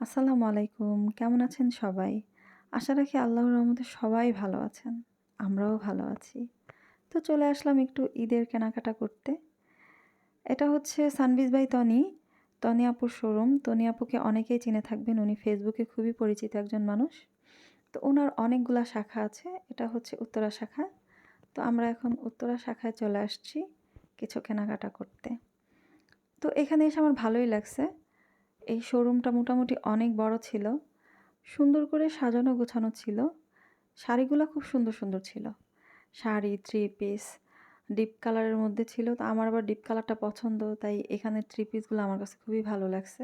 আসসালামু আলাইকুম। কেমন আছেন সবাই? আশা রাখি আল্লাহর রহমতে সবাই ভালো আছেন। আমরাও ভালো আছি। তো চলে আসলাম একটু ঈদের কেনাকাটা করতে। এটা হচ্ছে সানবিজ বাই তনি, তনি আপুর শোরুম। তনি আপুকে অনেকেই চিনে থাকবেন। উনি ফেসবুকে খুবই পরিচিত একজন মানুষ। তো ওনার অনেকগুলা শাখা আছে। এটা হচ্ছে উত্তরা শাখা। তো আমরা এখন উত্তরা শাখায় চলে আসছি কিছু কেনাকাটা করতে। তো এখানে এসে আমার ভালোই লাগছে। এই শোরুমটা মোটামুটি অনেক বড় ছিল। সুন্দর করে সাজানো গোছানো ছিল। শাড়িগুলো খুব সুন্দর, সুন্দর ছিল। শাড়ি, থ্রি পিস, ডিপ কালারের মধ্যে ছিল। তো আমার আবার ডিপ কালারটা পছন্দ। তাই এখানে থ্রি পিসগুলো আমার কাছে খুবই ভালো লাগছে।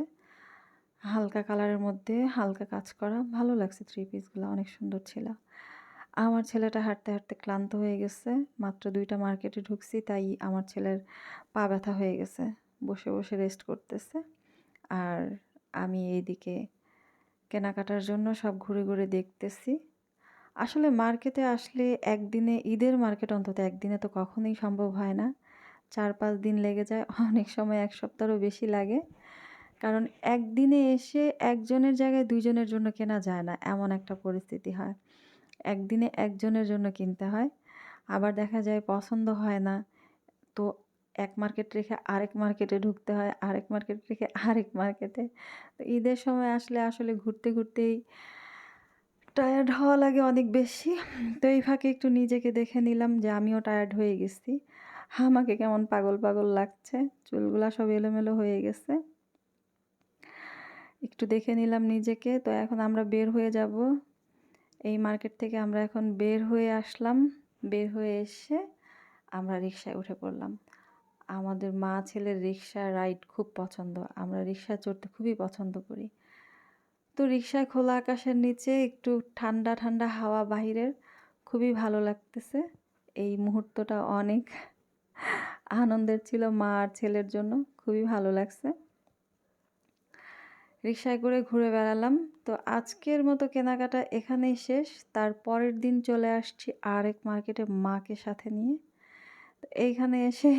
হালকা কালারের মধ্যে হালকা কাজ করা। ভালো লাগছে থ্রি পিসগুলো অনেক সুন্দর ছিল। আমার ছেলেটা হাঁটতে, হাঁটতে ক্লান্ত হয়ে গেছে। মাত্র দুইটা মার্কেটে ঢুকছি তাই আমার ছেলের পা ব্যথা হয়ে গেছে। বসে, বসে রেস্ট করতেছে। আর আমি এইদিকে কেনাকাটার জন্য সব ঘুরে, ঘুরে দেখতেছি। আসলে মার্কেটে আসলে একদিনে ঈদের মার্কেট অন্তত একদিনে তো কখনোই সম্ভব হয় না। ৪-৫ দিন লেগে যায়। অনেক সময় ১ সপ্তাহেরও বেশি লাগে। কারণ একদিনে এসে একজনের জায়গায় দুইজনের জন্য কেনা যায় না। এমন একটা পরিস্থিতি হয়। একদিনে একজনের জন্য কিনতে হয়। আবার দেখা যায় পছন্দ হয় না। তো এক মার্কেট রেখে আরেক মার্কেটে ঢুকতে হয়। আরেক মার্কেট রেখে আরেক মার্কেটে। তো ঈদের সময় আসলে আসলে ঘুরতে, ঘুরতেই টায়ার্ড হওয়া লাগে অনেক বেশি। তো এই ফাঁকে একটু নিজেকে দেখে নিলাম যে আমিও টায়ার্ড হয়ে গেছি। আমাকে কেমন পাগল, পাগল লাগছে। চুলগুলা সব এলোমেলো হয়ে গেছে। একটু দেখে নিলাম নিজেকে। তো এখন আমরা বের হয়ে যাব। এই মার্কেট থেকে আমরা এখন বের হয়ে আসলাম। বের হয়ে এসে আমরা রিক্সায় উঠে পড়লাম। আমাদের মা ছেলের রিক্সা রাইড খুব পছন্দ। আমরা রিক্সায় চড়তে খুবই পছন্দ করি। তো রিক্সায় খোলা আকাশের নিচে একটু ঠান্ডা, ঠান্ডা হাওয়া বাহিরের খুবই ভালো লাগতেছে। এই মুহূর্তটা অনেক আনন্দের ছিল মা আর ছেলের জন্য। খুবই ভালো লাগছে। রিক্সায় করে ঘুরে বেড়ালাম। তো আজকের মতো কেনাকাটা এখানেই শেষ। তার পরের দিন চলে আসছি আরেক মার্কেটে মাকে সাথে নিয়ে। এইখানে এসে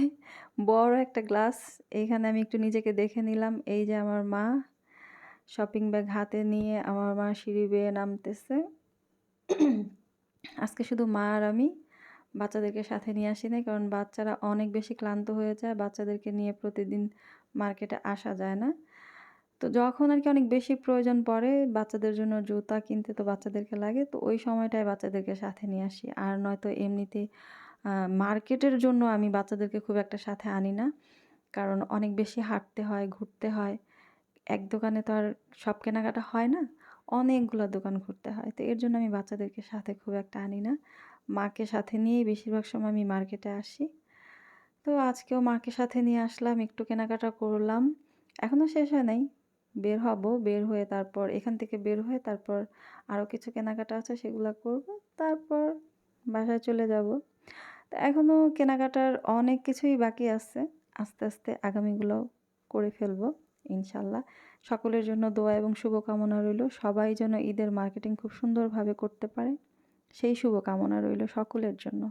বড় একটা গ্লাস এইখানে আমি একটু নিজেকে দেখে নিলাম। এই যে আমার মা শপিং ব্যাগ হাতে নিয়ে আমার মা সিঁড়ি বেয়ে নামতেছে। আজকে শুধু মা আর আমি বাচ্চাদেরকে সাথে নিয়ে আসি নাই। কারণ বাচ্চারা অনেক বেশি ক্লান্ত হয়ে যায়। বাচ্চাদেরকে নিয়ে প্রতিদিন মার্কেটে আসা যায় না। তো যখন আর কি অনেক বেশি প্রয়োজন পড়ে বাচ্চাদের জন্য জুতা কিনতে তো বাচ্চাদেরকে লাগে। তো ওই সময়টায় বাচ্চাদেরকে সাথে নিয়ে আসি। আর নয়তো এমনিতে মার্কেটের জন্য আমি বাচ্চাদেরকে খুব একটা সাথে আনি না। কারণ অনেক বেশি হাঁটতে হয়, ঘুরতে হয়। এক দোকানে তো আর সব কেনাকাটা হয় না। অনেকগুলো দোকান ঘুরতে হয়। তো এর জন্য আমি বাচ্চাদেরকে সাথে খুব একটা আনি না। মাকে সাথে নিয়েই বেশিরভাগ সময় আমি মার্কেটে আসি। তো আজকেও মাকে সাথে নিয়ে আসলাম। একটু কেনাকাটা করলাম। এখনও শেষ হয় নাই। বের হব। বের হয়ে তারপর এখান থেকে বের হয়ে তারপর আরও কিছু কেনাকাটা আছে সেগুলা করব। তারপর বাসায় চলে যাব। তো এখনও কেনাকাটার অনেক কিছুই বাকি আছে। আস্তে, আস্তে আগামীগুলো করে ফেলব ইনশাল্লাহ। সকলের জন্য দোয়া এবং শুভকামনা রইল। সবাই যেন ঈদের মার্কেটিং খুব সুন্দরভাবে করতে পারে। সেই শুভকামনা রইল সকলের জন্য।